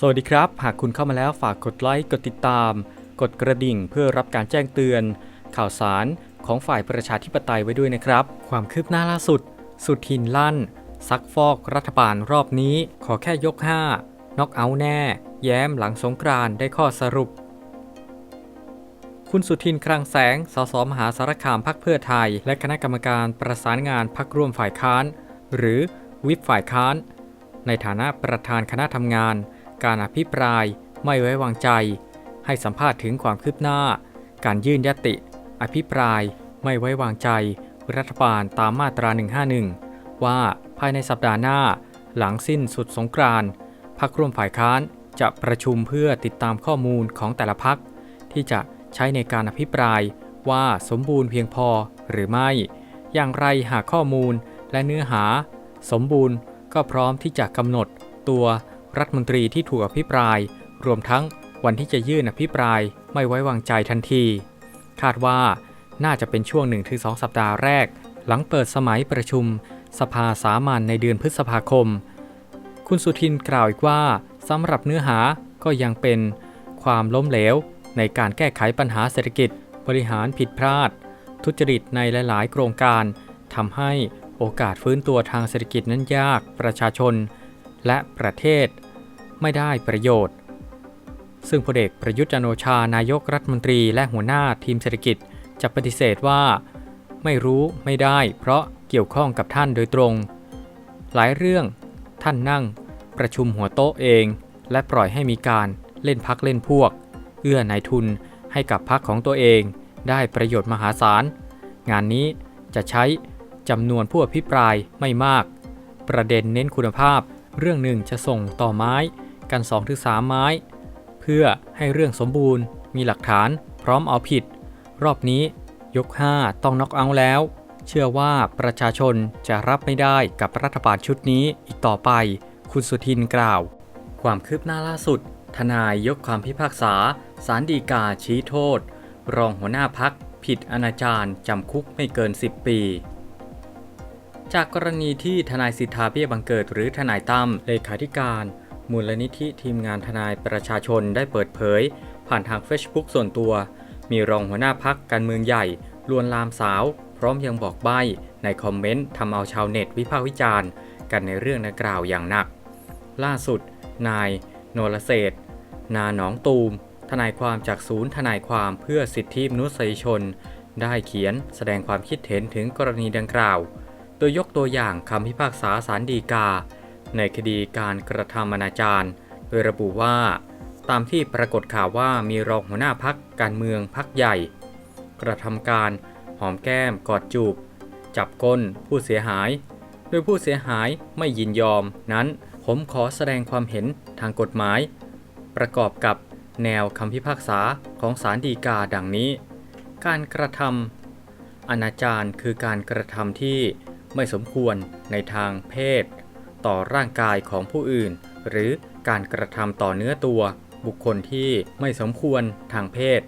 สวัสดีครับ หากคุณเข้ามาแล้วฝากกดไลค์ กดติดตาม กดกระดิ่งเพื่อรับการแจ้งเตือน ข่าวสารของฝ่ายประชาธิปไตยไว้ด้วยนะครับ ความคืบหน้าล่าสุด สุดทินลั่น ซักฟอกรัฐบาลรอบนี้ ขอแค่ยก 5 น็อกเอาแน่ แย้มหลังสงกรานได้ข้อสรุป คุณสุทินคลังแสง สสมหาสารคามพักเพื่อไทย และคณะกรรมการประสานงานพักร่วมฝ่ายค้าน หรือวิปฝ่ายค้าน ในฐานะประธานคณะทำงาน การอภิปรายไม่ไว้วางใจ ให้สัมภาษณ์ถึงความคืบหน้า การยื่นยติ อภิปรายไม่ไว้วางใจ รัฐบาลตามมาตรา 151 ว่าภายในสัปดาห์หน้า หลังสิ้นสุดสงกรานพักร่วมฝ่ายค้านจะประชุมเพื่อติดตามข้อมูลของแต่ละพักที่จะใช้ในการอภิปรายว่าสมบูรณ์เพียงพอหรือไม่ อย่างไรหากข้อมูลและเนื้อหา สมบูรณ์ก็พร้อมที่จะกำหนดตัว รัฐมนตรีที่ถูกอภิปราย รวมทั้งวันที่จะยื่นอภิปรายไม่ไว้วางใจทันที คาดว่าน่าจะเป็นช่วง 1-2 สัปดาห์แรก หลังเปิดสมัยประชุม สภาสามัญในเดือนพฤษภาคม คุณสุทินกล่าวอีกว่าสำหรับเนื้อหาก็ยังเป็นความล้มเหลว ในการแก้ไขปัญหาเศรษฐกิจ บริหารผิดพลาด ทุจริตในหลาย ๆ โครงการทำให้โอกาสฟื้นตัวทางเศรษฐกิจนั้นยากประชาชน และประเทศ ไม่ได้ประโยชน์ ซึ่งพลเอกประยุทธ์จันโอชานายกรัฐมนตรีและหัวหน้าทีมเศรษฐกิจจะปฏิเสธว่า ไม่รู้ไม่ได้ เพราะเกี่ยวข้องกับท่านโดยตรง หลายเรื่องท่านนั่งประชุมหัวโต๊ะเอง และปล่อยให้มีการเล่นพักเล่นพวก เอื้อนายทุนให้กับพักของตัวเอง ได้ประโยชน์มหาศาล งานนี้จะใช้จำนวนผู้อภิปรายไม่มาก ประเด็นเน้นคุณภาพ เรื่องหนึ่งจะส่งต่อไม้ กัน 2-3 ไม้ เพื่อให้เรื่องสมบูรณ์ มีหลักฐานพร้อมเอาผิด รอบนี้ยก 5 ต้องน็อกเอาท์แล้ว เชื่อว่าประชาชนจะรับไม่ได้กับรัฐบาลชุดนี้อีกต่อไป คุณสุทินกล่าว ความคืบหน้าล่าสุด ทนายยกความพิพากษาสารดีกาชี้โทษ รองหัวหน้าพักผิดอนาจารจำคุกไม่เกิน 10 ปี จากกรณีที่ทนายสิทธาเบี้ยบังเกิดหรือทนายตั้มเลขาธิการ มูลนิธิทีมงานทนายประชาชนได้เปิดเผย ผ่านทาง Facebook ส่วนตัว มีรองหัวหน้าพักการเมืองใหญ่ ลวนลามสาว พร้อมยังบอกใบ้ในคอมเมนต์ทำเอาชาวเน็ตวิพากษ์วิจารณ์ กันในเรื่องดังกล่าวอย่างหนัก ล่าสุด นาย โนรเศรษฐนาหนองตูม ทนายความจากศูนย์ทนายความเพื่อสิทธิมนุษยชน ได้เขียนแสดงความคิดเห็นถึงกรณีดังกล่าว โดยยกตัวอย่างคำพิพากษาสารดีกา ในคดีการกระทำอนาจารโดยระบุว่า ตามที่ปรากฏข่าวว่ามีรองหัวหน้าพักการเมืองพักใหญ่ กระทำการหอมแก้มกอดจูบ จับก้นผู้เสียหาย โดยผู้เสียหายไม่ยินยอม นั้นผมขอแสดงความเห็นทางกฎหมาย ประกอบกับแนวคำพิพากษาของศาลฎีกาดังนี้ การกระทำอนาจารคือการกระทำที่ไม่สมควรในทางเพศ ต่อร่างกายของผู้อื่น หรือการกระทำต่อเนื้อตัว บุคคลที่ไม่สมควรทางเพศ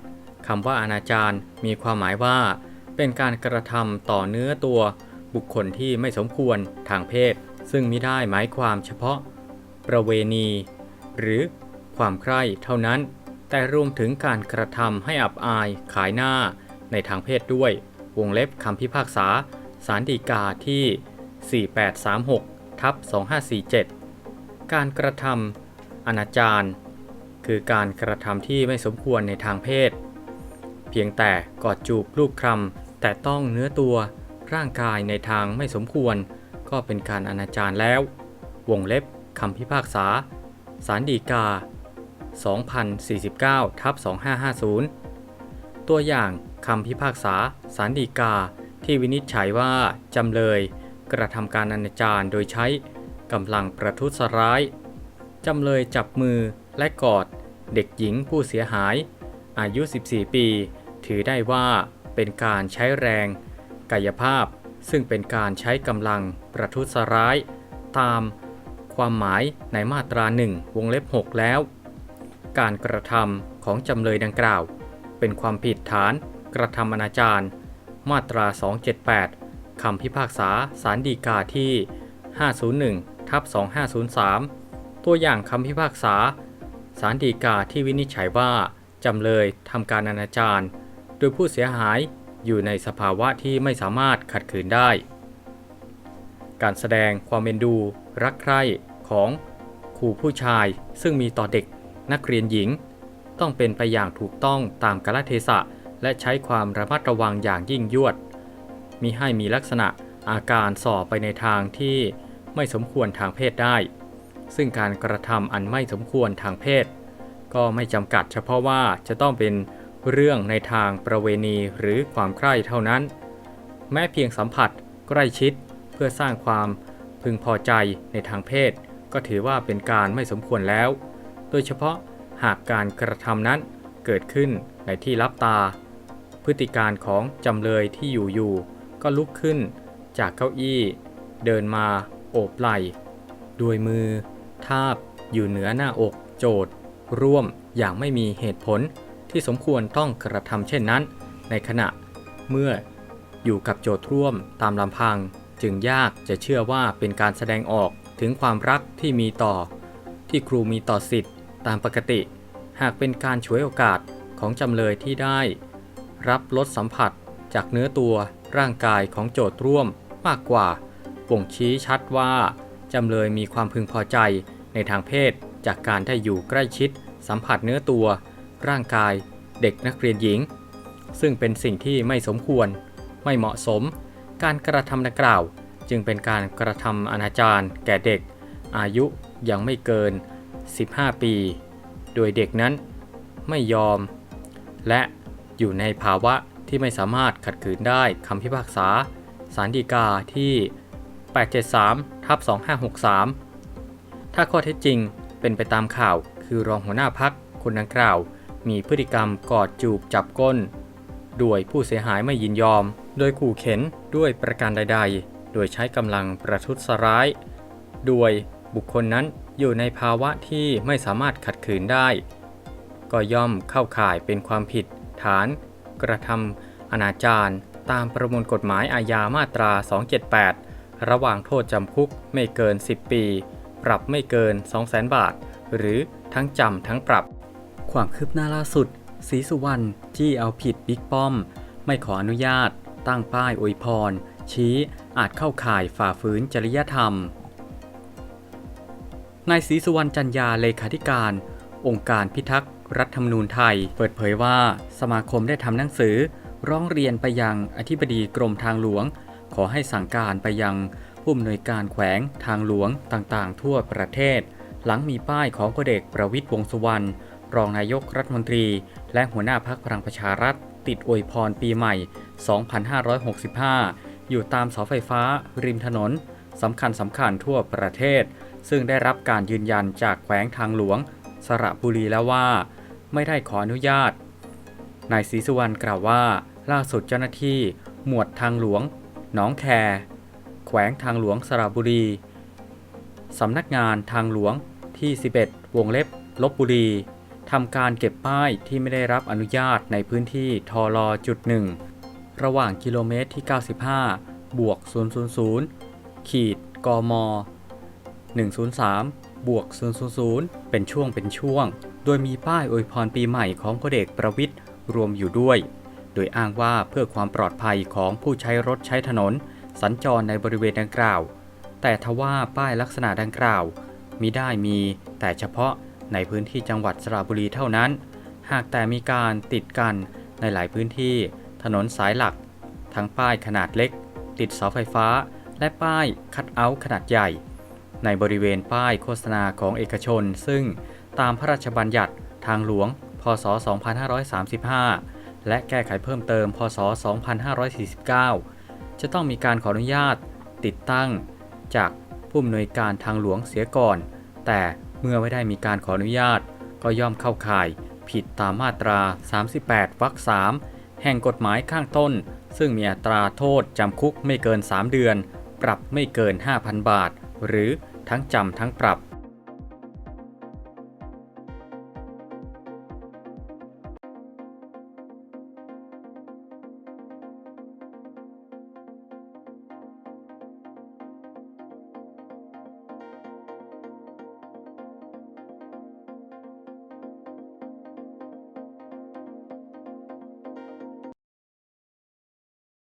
คำว่าอนาจารมีความหมายว่า เป็นการกระทำต่อเนื้อตัว บุคคลที่ไม่สมควรทางเพศ ซึ่งไม่ได้หมายความเฉพาะ ประเวณี หรือความใคร่เท่านั้น แต่รวมถึงการกระทำให้อับอายขายหน้าในทางเพศด้วย วงเล็บคำพิพากษาสารดีกาที่ 4836 ทับ2547 การกระทำอนาจารคือการกระทำที่ไม่สมควรในทางเพศ เพียงแต่กอดจูบลูกคลำแต่ต้องเนื้อตัวร่างกายในทางไม่สมควร ก็เป็นการอนาจารแล้ว วงเล็บคำพิพากษาสารดีกา 2049ทับ2550 ตัวอย่างคำพิพากษาสารดีกาที่วินิจฉัยว่าจำเลย กระทำการอนาจารโดยใช้กำลังประทุษร้าย จำเลยจับมือและกอดเด็กหญิงผู้เสียหาย อายุ 14 ปี ถือได้ว่าเป็นการใช้แรง กายภาพซึ่งเป็นการใช้กำลังประทุษร้าย ตามความหมายในมาตรา1วงเล็บ 6 แล้ว การกระทำของจำเลยดังกล่าว เป็นความผิดฐานกระทำอนาจารมาตรา 278 คำพิพากษาสารดีกาที่ 501ทับ2503 ตัวอย่างคำพิพากษาศาลฎีกาที่วินิจฉัยว่า จำเลยทำการอนาจารโดยผู้เสียหายอยู่ในสภาวะที่ไม่สามารถขัดขืนได้ การแสดงความเอ็นดู รักใคร่ของครูผู้ชายซึ่งมีต่อเด็กนักเรียนหญิง ต้องเป็นไปอย่างถูกต้องตามกาลเทศะ และใช้ความระมัดระวังอย่างยิ่งยวด มีให้มีลักษณะอาการส่อไปในทางที่ไม่สมควรทางเพศได้ ซึ่งการกระทำอันไม่สมควรทางเพศ ก็ไม่จำกัดเฉพาะว่าจะต้องเป็นเรื่องในทางประเวณีหรือความใคร่เท่านั้น แม้เพียงสัมผัสใกล้ชิดเพื่อสร้างความพึงพอใจในทางเพศ ก็ถือว่าเป็นการไม่สมควรแล้ว โดยเฉพาะหากการกระทำนั้นเกิดขึ้นในที่ลับตา พฤติการของจำเลยที่อยู่อยู่ ก็ลุกขึ้นจากเก้าอี้ เดินมาโอบไหล่ด้วยมือ ทาบอยู่เหนือหน้าอกโจทย์ ร่วมอย่างไม่มีเหตุผลที่สมควรต้องกระทำเช่นนั้น ในขณะเมื่ออยู่กับโจทย์ร่วมตามลำพัง จึงยากจะเชื่อว่าเป็นการแสดงออกถึงความรักที่มีต่อ ที่ครูมีต่อสิทธิ์ตามปกติ หากเป็นการฉวยโอกาสของจำเลยที่ได้ รับรสสัมผัส จากเนื้อตัวร่างกายของโจทย์ร่วมมากกว่าบ่งชี้ชัดว่า จำเลยมีความพึงพอใจในทางเพศจากการได้อยู่ใกล้ชิด สัมผัสเนื้อตัว ร่างกาย เด็กนักเรียนหญิง ซึ่งเป็นสิ่งที่ไม่สมควร ไม่เหมาะสม การกระทำดังกล่าว จึงเป็นการกระทำอนาจารแก่เด็ก อายุยังไม่เกิน 15 ปี โดยเด็กนั้นไม่ยอม และอยู่ในภาวะ ที่ไม่สามารถขัดขืนได้คำพิพากษาสารดีกาที่ 873ทับ2563 ถ้าข้อเท็จจริงเป็นไปตามข่าวคือรองหัวหน้าพักคนดังกล่าว มีพฤติกรรมกอดจูบจับก้นด้วยผู้เสียหายไม่ยินยอม โดยขู่เข็นด้วยประการใด ๆ โดยใช้กำลังประทุษร้าย โดยบุคคลนั้นอยู่ในภาวะที่ไม่สามารถขัดขืนได้ ก็ย่อมเข้าข่ายเป็นความผิดฐาน กระทำอนาจารตามประมวลกฎหมายอาญามาตรา 278 ระหว่างโทษจำคุกไม่เกิน 10 ปี ปรับไม่เกิน 200,000 บาท หรือทั้งจำทั้งปรับ ความคืบหน้าล่าสุดศรีสุวรรณที่เอาผิดบิ๊กป้อม ไม่ขออนุญาต ตั้งป้ายอวยพร ชี้อาจเข้าข่ายฝ่าฝืนจริยธรรมนายศรีสุวรรณจันยาเลขาธิการ องค์การพิทักษ์ รัฐธรรมนูญไทย เปิดเผยว่าสมาคมได้ทำหนังสือ ร้องเรียนไปยังอธิบดีกรมทางหลวง ขอให้สั่งการไปยังผู้อำนวยการแขวงทางหลวงต่างๆ ทั่วประเทศ หลังมีป้ายของพลเอกประวิตรวงษ์สุวรรณรองนายกรัฐมนตรี และหัวหน้าพักพลังประชารัฐ ติดอวยพรปีใหม่ 2565 อยู่ตามเสาไฟฟ้า ริมถนนสำคัญสำคัญทั่วประเทศ ซึ่งได้รับการยืนยันจากแขวงทางหลวง สระบุรีแล้วว่า ไม่ได้ขออนุญาต นายศรีสุวรรณกล่าวว่า ล่าสุดเจ้าหน้าที่ หมวดทางหลวง หนองแค แขวงทางหลวงสระบุรี สำนักงานทางหลวงที่ 11 วงเล็บลบบุรีทำการเก็บป้ายที่ไม่ได้รับอนุญาตในพื้นที่ทอลอจุดหนึ่งระหว่างกิโลเมตรที่ 95 บวก 000 ขีด กม 103 บวก000 เป็นช่วงเป็นช่วง โดยมีป้ายอวยพรปีใหม่ของพลเอกประวิทย์รวมอยู่ด้วย โดยอ้างว่าเพื่อความปลอดภัยของผู้ใช้รถใช้ถนน สัญจรในบริเวณดังกล่าว แต่ทว่าป้ายลักษณะดังกล่าวมิได้มีแต่เฉพาะในพื้นที่จังหวัดสระบุรีเท่านั้น หากแต่มีการติดกันในหลายพื้นที่ ถนนสายหลัก ทั้งป้ายขนาดเล็ก ติดเสาไฟฟ้า และป้ายคัดเอาท์ขนาดใหญ่ ในบริเวณป้ายโฆษณาของเอกชน ซึ่งตามพระราชบัญญัติทางหลวง พศ 2535 และแก้ไขเพิ่มเติม พศ 2549 จะต้องมีการขออนุญาตติดตั้ง จากผู้อำนวยการทางหลวงเสียก่อน แต่เมื่อไม่ได้มีการขออนุญาต ก็ย่อมเข้าข่ายผิดตามมาตรา 38 วรรค 3 แห่งกฎหมายข้างต้น ซึ่งมีอัตราโทษจำคุกไม่เกิน 3 เดือน ปรับไม่เกิน 5,000 บาท หรือทั้งจำทั้งปรับ